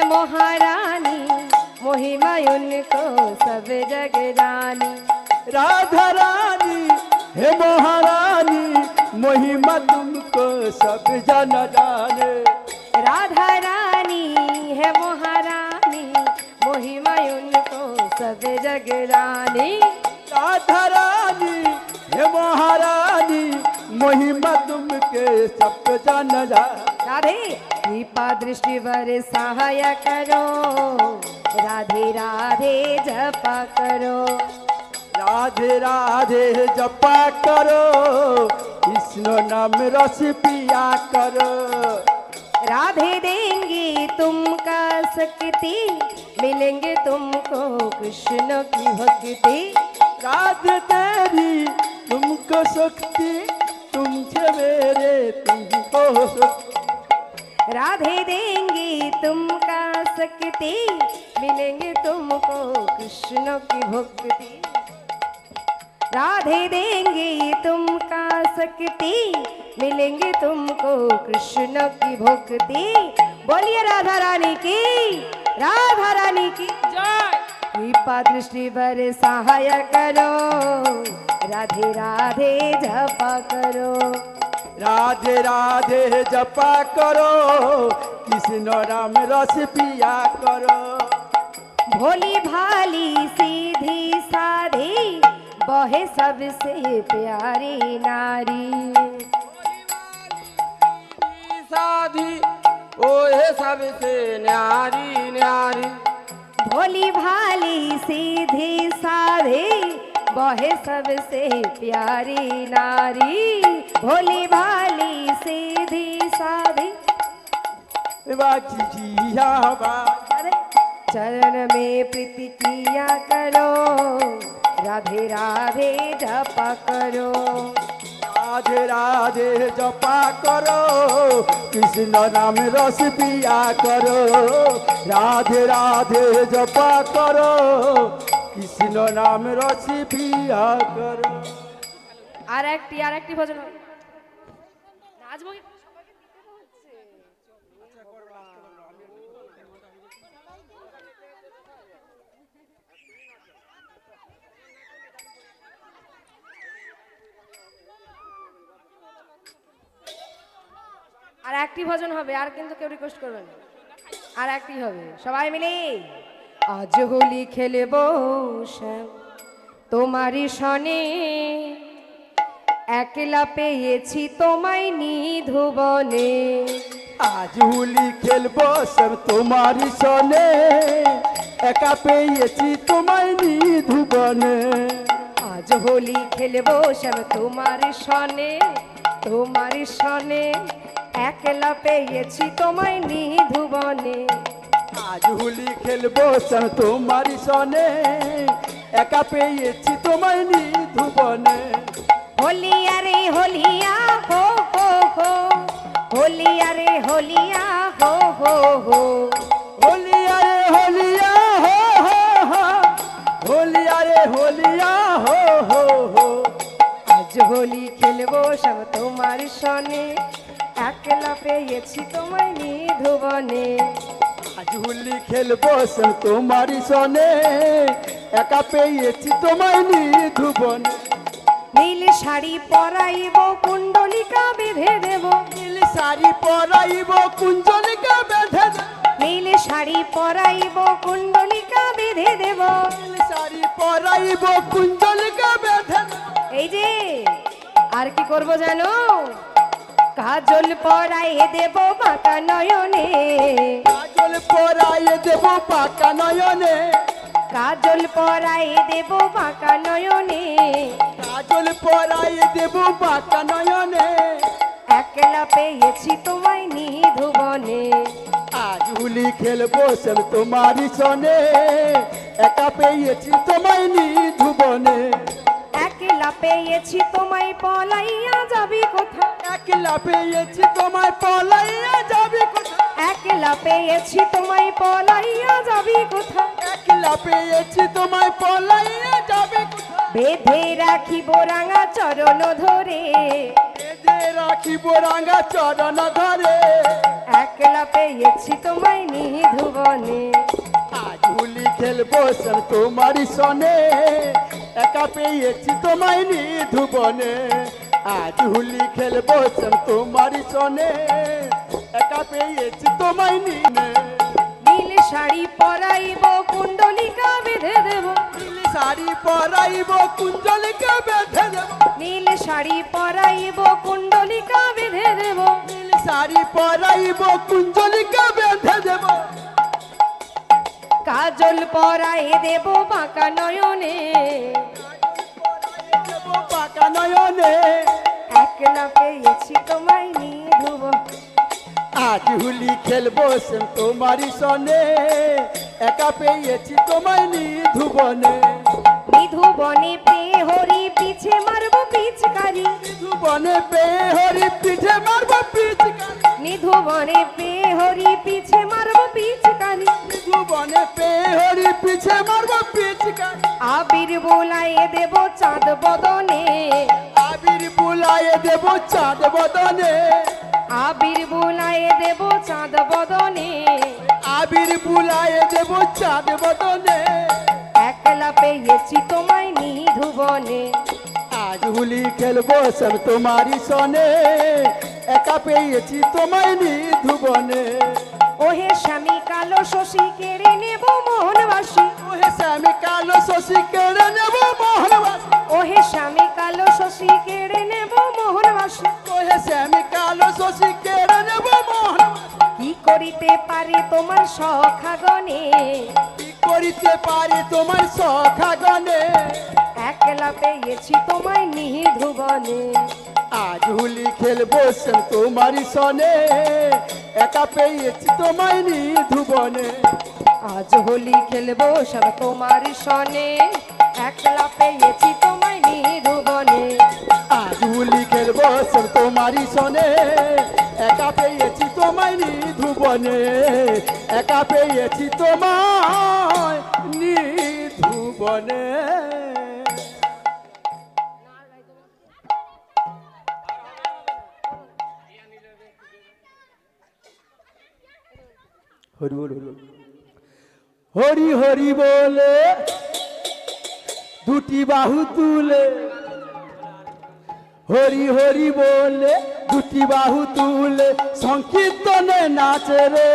है महारानी महिमा उनको सब जग रानी राधा रानी हे महारानी महिमा तुमको सब जन जाने। राधा रानी है महारानी महिमा उनको सब जग रानी राधा रानी हे महारानी महिमा तुमके सब जन जाने। राधे। कृपा दृष्टि वर सहाय करो राधे राधे जपा करो। राधे राधे जपा करो। कृष्ण नाम रस पिया करो। राधे देंगी तुमका शक्ति मिलेंगे तुमको कृष्ण की भक्ति। राधे तेरी तुमको शक्ति तुमसे मेरे तुमको शक्ति राधे देंगी तुमका शक्ति मिलेंगे तुमको कृष्ण की भक्ति। राधे देंगी तुमका शक्ति मिलेंगे तुमको कृष्ण की भक्ति। बोलिए राधा रानी की राधा रानी की। जय। कृपा दृष्टि पर सहाय करो राधे राधे जपा करो। राधे राधे जपा करो कृष्ण राम रस पिया करो। भोली भाली सीधी साधी बहे सबसे प्यारी नारी। साधी ओहे सबसे न्यारी न्यारी। भोली भाली सीधी साधी बहे सबसे प्यारी नारी। भोली भाली सीधी साधी बाकी जिया बा अरे चरण में प्रीति किया करो राधे राधे जपा करो राधे राधे जपा करो कृष्ण नाम रस पिया करो राधे राधे जपा करो कृष्ण नाम रस पिया करो আর একটি আর একটি ভজন আর একটি ভজন হবে, আর কিন্তু কেউ রিকোয়েস্ট করবেন। আর একটি হবে সবাই মিলে আজ হোলি খেলব শ্যাম, তোমারই সনে একলা পেয়েছি তোমায় নিধুবনে। আজ হোলি খেলব সব তোমারই সনে। একা পেয়েছি তোমায় নিধুবনে। আজ হোলি খেলব সব তোমার সনে তোমার সনে। একলা পেয়েছি তোমায় নিধুবনে। আজ হোলি খেলব সব তোমারই সনে। একা পেয়েছি তোমায় নিধুবনে। হলিয়া রে হলিয়া হো হো হো। হলিয়া রে হলিয়া হো হো হো। হলিয়া রে হলিয়া হো হো হো। হলিয়া রে হলিয়া হো হো হো। আজ হোলি খেলব সব তোমার সনে। একলা পেয়েছি তোমায় নিধুবনে। আজ হোলি খেলব সব তোমার সনে। একা পেয়েছি তোমায় নিধুবনে। নীল শাড়ি পরাইব কুণ্ডলিকা বেঁধে দেব। নীল শাড়ি পরাইব কুঞ্জলিকা বেঁধে। নীল শাড়ি পরাইব কুণ্ডলিকা বেঁধে দেব। নীল শাড়ি পরাইব কুঞ্জলিকা বেঁধে। এই যে আর কি করব জানো? কাজল পরাই দেব বাঁকা নয়নে। কাজল পরাইয়ে দেব পাকা নয়নে। কাজল পরাই দেব পাকা নয়নে। কাজল পরাইয়ে দেব পাকা নয়নে। একলা পেয়েছি তোমায় নিধুবনে আজ হুলি খেলব সব তোমারই সনে। একা পেয়েছি তোমায় নিধুবনে একলা পেয়েছি তোমায় পলাইয়া যাবি কোথা? একলা পেয়েছি তোমায় পলাইয়া যাবে কোথায় একলা পেয়েছি তোমায় পলাইয়া যাবি কোথা? একলা পেয়েছি তোমায় পলাইয়া যাবে কোথায় বেঁধে রাখিব রাঙা চরণ ধরে। বেঁধে রাখিব রাঙা চরণ ধরে। একলা পেয়েছি তোমায় নিধুবনে আজ হুলি খেলব সব তোমারই সনে একা পেয়েছি তোমায় নিধুবনে আজ হুলি খেলব সব তোমারই সনে একা পেয়েছি তোমায় নিনে শাড়ি পরাইব কুঞ্জলিকে বেঁধে দেব। নীল শাড়ি পরাইব কুণ্ডলিকা বেঁধে দেব। নীল শাড়ি পরাইব কুঞ্জলিকে বেঁধে দেব। কাজল পরাই দেব বাঁকা নয়নে। দেব পাকা নয়নে। একলা পেয়েছি তোমায় নিধুব আজ হুলি খেলব সেম তোমারই সনে। একা পেয়েছি তোমায় নিধুবনে নিধুবনে পেয়ে হরি পিছে মারব পিচকারি। নিধুবনে পেয়ে হরি পিঠে মারবো পিচকারি। নিধুবনে পেয়ে হরি পিছে মারব পিচকারি। নিধুবনে পেয়ে হরি পিছে মারবো পিচকারি। আবির বোলায়ে দেব চাঁদ বদনে। আবির বুলায়ে দেব চাঁদ বদনে। আবির বোলায়ে দেব চাঁদ বদনে। বুলায়ে দেব চাঁদ বদনে। একলা পেয়েছি তোমায় নিধুবনে আজ হুলি খেলব সব তোমারই সনে। একা পেয়েছি তোমায় নিধুবনে ওহে স্বামী কালো শশী কেড়ে নেব মোহনবাসী ওহে শ্যামি কালো শশী কেড়ে নেব মোহনবাসী ওহে স্বামী কালো শশী কেড়ে নেব মোহনবাসী ওহে শ্যামি কালো শশী কেড়ে নেব মোহনবাসী করিতে পারে তোমার সখাগণে? কি করিতে পারি তোমার সখা গনে একলা পেয়েছি তোমায় নিধুবনে আজ হুলি খেলব সেম তোমারই সনে। একা পেয়েছি তোমায় নিধুবনে। আজ হোলি খেলব সব তোমার সনে। একলা পেয়েছি তোমায় নিধুবনে। আজ হুলি খেলব সেম তোমারই সনে। একা পেয়েছি তোমায় নিধুবনে, একা পেয়েছি তোমায় নিধুবনে। হরি বল। হরি হরি বলে দুটি বাহু তুলে। হরি হরি বলে দুটি বাহু তুলে সংকীর্তনে নাচে রে।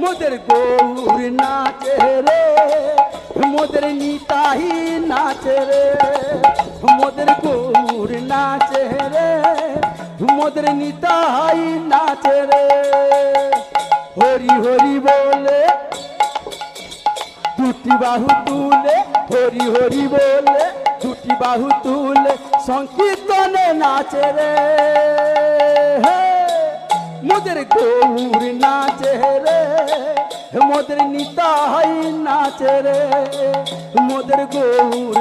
মোদের গৌর নাচে রে। মোদের নিতাহি নাচে রে। মোদের গৌর নাচে রে। মোদের নিতাই নাচে রে। হরি হরি বলে, দুটি বাহু তুলে হরি হরি বলে দুটি বাহু তুলে সংকীর্তনে নাচে রে। মোদের গৌর নাচে রে। মোদের নিতাই নাচে রে। মোদের গৌর